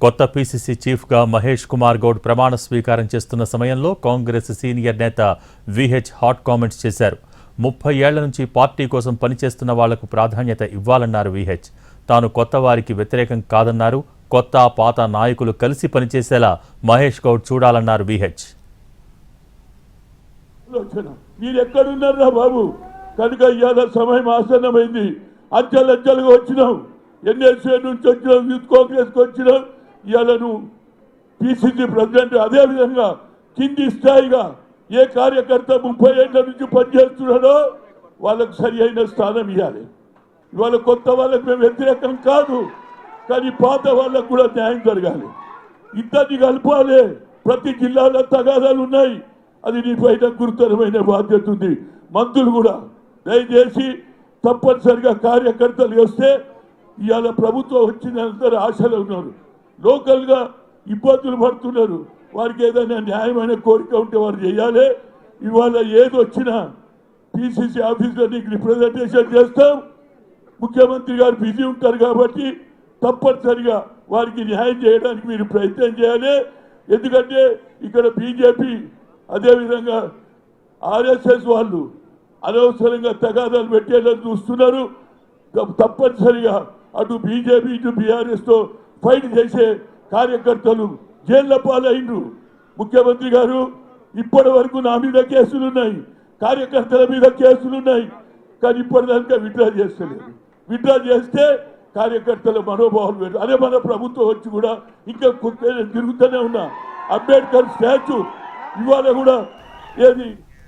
కొత్త పీసీసీ చీఫ్గా మహేష్ కుమార్ గౌడ్ ప్రమాణ స్వీకారం చేస్తున్న సమయంలో కాంగ్రెస్ సీనియర్ నేత విహెచ్ హాట్ కామెంట్స్ చేశారు. ముప్పై ఏళ్ళ నుంచి పార్టీ కోసం పనిచేస్తున్న వాళ్ళకు ప్రాధాన్యత ఇవ్వాలన్నారు విహెచ్. తాను కొత్త వారికి వ్యతిరేకం కాదన్నారు. కొత్త పాత నాయకులు కలిసి పనిచేసేలా మహేష్ గౌడ్ చూడాలన్నారు విహెచ్. ఆలోచన. బాబు? కనుక ఇవాళ సమయం ఆసన్నమైంది. అంచెలంచెలుగా వచ్చినాం. ఎన్ఎస్ఏ నుంచి వచ్చినాం యూత్ కాంగ్రెస్కి వచ్చినాం. ఇవాళ పిసిసి ప్రెసిడెంట్ అదేవిధంగా కింది స్థాయిగా ఏ కార్యకర్త ముప్పై ఏళ్ళ నుంచి పనిచేస్తున్నాడో వాళ్ళకు సరి అయిన స్థానం ఇవ్వాలి ఇవాళ కొత్త వాళ్ళకి మేము వ్యతిరేకం కాదు కానీ పాత వాళ్ళకు కూడా న్యాయం జరగాలి. ఇద్దరిని కలపాలి. ప్రతి జిల్లాలో తగాదాలు ఉన్నాయి. అది నీ పైన గురుతరమైన బాధ్యత ఉంది. మంత్రులు కూడా దయచేసి తప్పనిసరిగా కార్యకర్తలు వస్తే ఇవాళ ప్రభుత్వం వచ్చినందరూ ఆశలు ఉన్నారు. లోకల్గా ఇబ్బందులు పడుతున్నారు. వారికి ఏదైనా న్యాయమైన కోరిక ఉంటే వారు చేయాలి. ఇవాళ ఏది వచ్చినా పిసిసి ఆఫీస్లో నీకు రిప్రజెంటేషన్ చేస్తాం. ముఖ్యమంత్రి గారు బిజీ ఉంటారు కాబట్టి తప్పనిసరిగా వారికి న్యాయం చేయడానికి మీరు ప్రయత్నం చేయాలి. ఎందుకంటే ఇక్కడ బీజేపీ అదేవిధంగా ఆర్ఎస్ఎస్ వాళ్ళు అనవసరంగా తగాదాలు పెట్టేలా చూస్తున్నారు. తప్పనిసరిగా అటు బీజేపీ ఇటు బీఆర్ఎస్తో ఫైట్ చేసే కార్యకర్తలు జైళ్ళ పాలైండ్రు. ముఖ్యమంత్రి గారు ఇప్పటి వరకు నా మీద కేసులు ఉన్నాయి కార్యకర్తల మీద కేసులు ఉన్నాయి కానీ ఇప్పటిదాకా విత్డ్రా చేస్తలేదు. విత్డ్రా చేస్తే కార్యకర్తల మనోభావాలు వేరు అదే మన ప్రభుత్వం వచ్చి కూడా ఇంకా కొద్ది- తిరుగుతూనే ఉన్నా. అంబేద్కర్ స్టాచ్యూ ఇవాళ కూడా ఏది